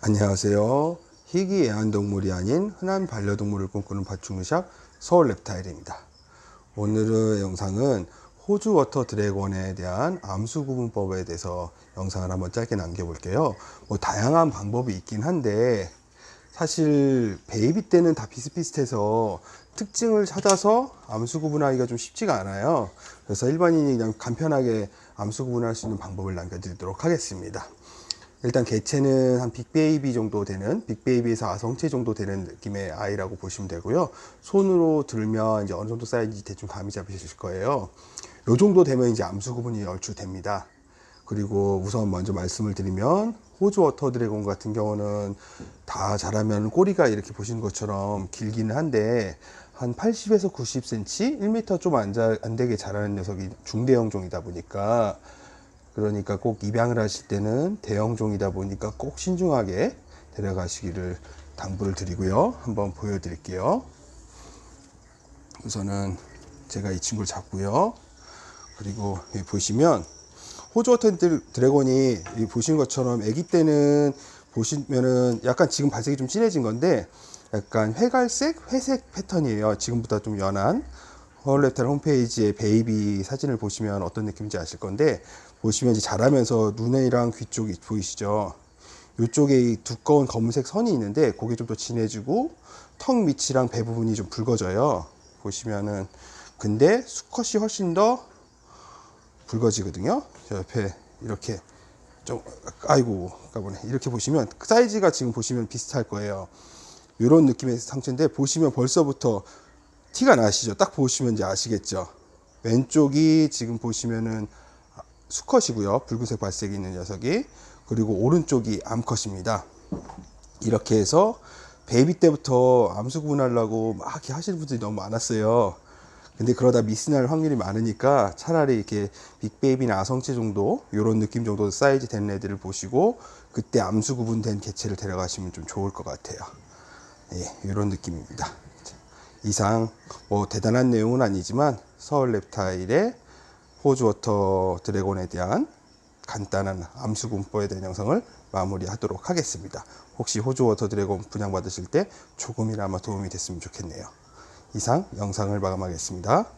안녕하세요. 희귀 애완동물이 아닌 흔한 반려동물을 꿈꾸는 파충류샵 서울 랩타일입니다. 오늘의 영상은 호주 워터 드래곤에 대한 암수 구분법에 대해서 영상을 한번 짧게 남겨볼게요. 뭐 다양한 방법이 있긴 한데 사실 베이비 때는 다 비슷비슷해서 특징을 찾아서 암수 구분하기가 좀 쉽지가 않아요. 그래서 일반인이 그냥 간편하게 암수 구분할 수 있는 방법을 남겨드리도록 하겠습니다. 일단 개체는 한 빅베이비 정도 되는 빅베이비에서 아성체 정도 되는 느낌의 아이라고 보시면 되고요. 손으로 들면 이제 어느 정도 사이즈인지 대충 감이 잡히실 거예요. 요 정도 되면 이제 암수 구분이 얼추 됩니다. 그리고 우선 먼저 말씀을 드리면 호주 워터 드래곤 같은 경우는 다 자라면 꼬리가 이렇게 보시는 것처럼 길기는 한데 한 80에서 90cm, 1m 좀안안 되게 자라는 녀석이 중대형 종이다 보니까 그러니까 꼭 입양을 하실 때는 대형종이다 보니까 꼭 신중하게 데려가시기를 당부를 드리고요. 한번 보여드릴게요. 우선은 제가 이 친구를 잡고요. 그리고 보시면 호주워터 드래곤이 이 보시는 것처럼 아기 때는 보시면은 약간 지금 발색이 좀 진해진 건데 약간 회갈색, 회색 패턴이에요. 지금보다 좀 연한 헐레텔 홈페이지에 베이비 사진을 보시면 어떤 느낌인지 아실 건데 보시면 이제 자라면서 눈이랑 귀 쪽이 보이시죠? 이쪽에 이 두꺼운 검은색 선이 있는데 그게 좀 더 진해지고 턱 밑이랑 배 부분이 좀 붉어져요. 보시면은 근데 수컷이 훨씬 더 붉어지거든요. 저 옆에 이렇게 좀 아이고 까보네 이렇게 보시면 사이즈가 지금 보시면 비슷할 거예요. 이런 느낌의 상체인데 보시면 벌써부터 티가 나시죠? 딱 보시면 이제 아시겠죠? 왼쪽이 지금 보시면은 수컷이고요. 붉은색 발색이 있는 녀석이. 그리고 오른쪽이 암컷입니다. 이렇게 해서 베이비 때부터 암수 구분하려고 막 이렇게 하시는 분들이 너무 많았어요. 근데 그러다 미스날 확률이 많으니까 차라리 이렇게 빅베이비나 아성체 정도 요런 느낌 정도 사이즈 된 애들을 보시고 그때 암수 구분된 개체를 데려가시면 좀 좋을 것 같아요. 예, 이런 느낌입니다. 이상 뭐 대단한 내용은 아니지만 서울 랩타일의 호주워터 드래곤에 대한 간단한 암수 군법에 대한 영상을 마무리하도록 하겠습니다. 혹시 호주워터 드래곤 분양 받으실 때 조금이나마 도움이 됐으면 좋겠네요. 이상 영상을 마감하겠습니다.